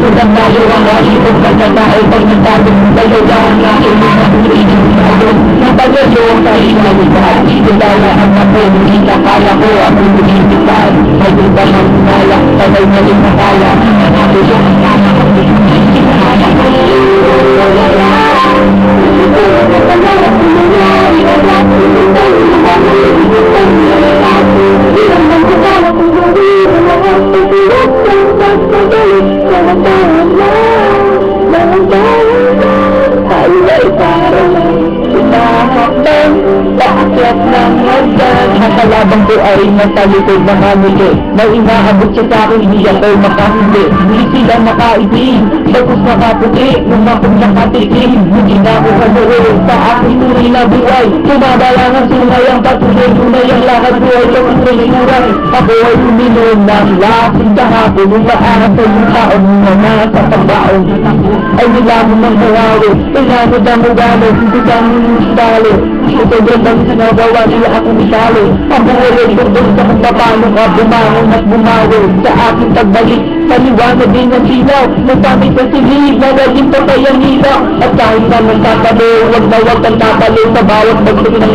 natin, na tayo ang asipong pagkatao, pag nagtago, dalawahan na ilog na ulitin tayo, napalayo ang tayo na lugar, kilala ang ako, hindi na kaya ko, ang ulitin ay di ba nang kaya, tagay na rin na kaya, Bakit ng hagdan Ang kalabang ko ay nasa likod ng hamili May inaabot sa akin, hindi ako makahuli Hindi sila makaibig Bagos nakaputi, nung akong nakatikim Hindi na ako kaluwi Sa aking tunay na buhay. Tumabala ng sungay ang patuloy Tunay ang lakad ko ay tuloy Ako ay uminom ng lasing kahapon Nung maahapon yung taon na nasa pagbaon. Ay nilamon ng buhawi Pinamod ang ugali Hindi ka nung dali Ito din ang sinagawa nila akong isali Ang buhay ko doon sa kung paano ka bumangon at bumawi Sa aking pagbalik. Paliwanag din ang silaw Nasabi sa silid na naging patay ang At kahit na nagtatalo Huwag na huwag kang tatalo Sa bawat bagsak ng